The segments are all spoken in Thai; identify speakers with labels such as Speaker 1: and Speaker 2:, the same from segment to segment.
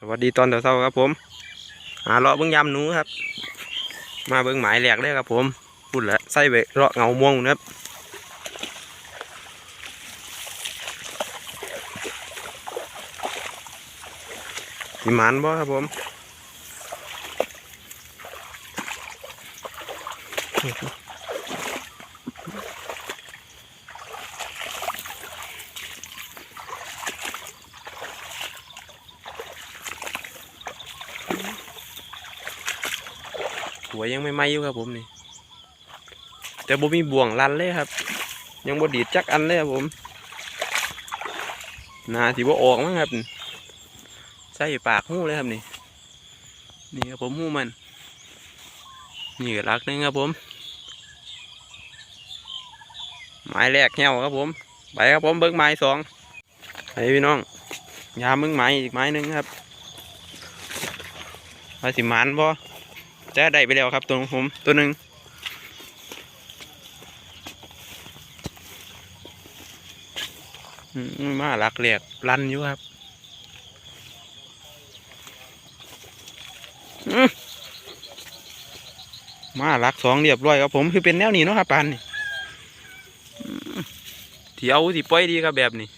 Speaker 1: สวัสดีตอนเช้าครับผมหาเลาะเบิ้งยำหนูครับ มาเบิ้งหมายแหลกเลยครับผมพูดแล้วใส่ไปเลาะเงาม่วงนะครับสิหมันบ่ครับผม หัวยังไม่ไหม้อยู่ครับผมนี่ แต่บ่มีบ่วงลันเลยครับ ยังบ่ดีดจักอันเลยครับผมนาสิบ่ออกมั้งครับใส่ปากหูเลยครับนี่ นี่ครับผมหูมัน นี่ก็รักหนึงครับผมไม้แรกเหี่ยวครับผม ไปครับผมเบิ้งไม้สองไปพี่น้องยามเบิ้งไม้อีกไม้หนึ่งครับมาสิมันบ่ จะได้ไปแล้วครับตัวของผมตัวหนึ่งมาหลักเรียกลันอยู่ครับอื้อมาหลักสองเรียบร้อยครับผมคือเป็นแนวนี้เนาะครับปานนี่ที่เอาที่ปล่อยดีครับแบบนี้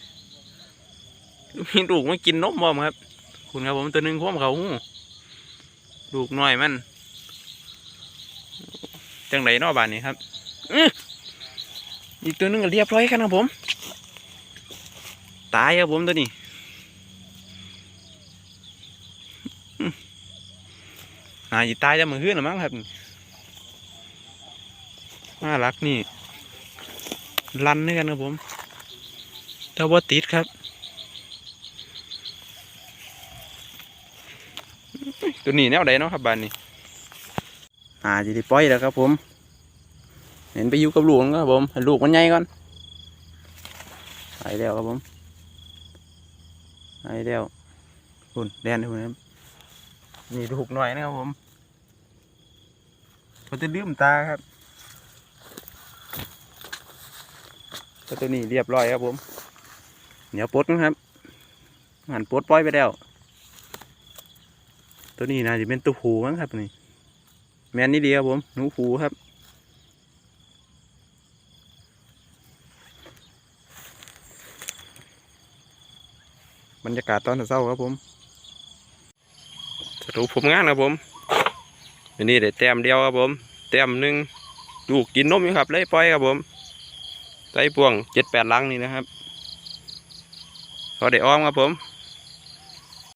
Speaker 1: มีลูกมากินนมบ่มครับ คุณครับผมตัวหนึ่งพ่วมเขาหูลูกน้อยมัน จังไรเนาะบานนี้ครับอีกตัวนึงก็เรียบร้อยครับผม ตายครับผมตัวนี้น่าจะตายจะมือขึ้นหรือมั้งครับน่ารักนี่ลันด้วยกันครับผมแต่ว่าติดครับ ตัวนี้แนวใดเนาะครับบานนี้ อ่าจะได้ปล่อยแล้วครับผม เห็นไปอยู่กับลูกมันครับผมลูกมันใหญ่ก่อนไปแล้วครับผมไอ้เดียวคุณแดนคุณครับนี่ถูกหน่อยนะครับผมเขาจะลืมตาครับก็ตัวนี้เรียบร้อยครับผมเดี๋ยวปดนะครับหันปดปล่อยไปแล้ว ตัวนี้น่าจะเป็นตัวผูมั้งครับนี่ แมนนี่ดีครับผมหนูผูครับ บรรยากาศตอนเช้าครับผมสรุปผมงานครับผมวันนี้ได้แต้มเดียวครับผมแต้มหนึ่งลูกกินนมอยู่ครับเลยปล่อยครับผมใส่พวงเจ็ดแปดลังนี่นะครับพอได้อ้อมครับผม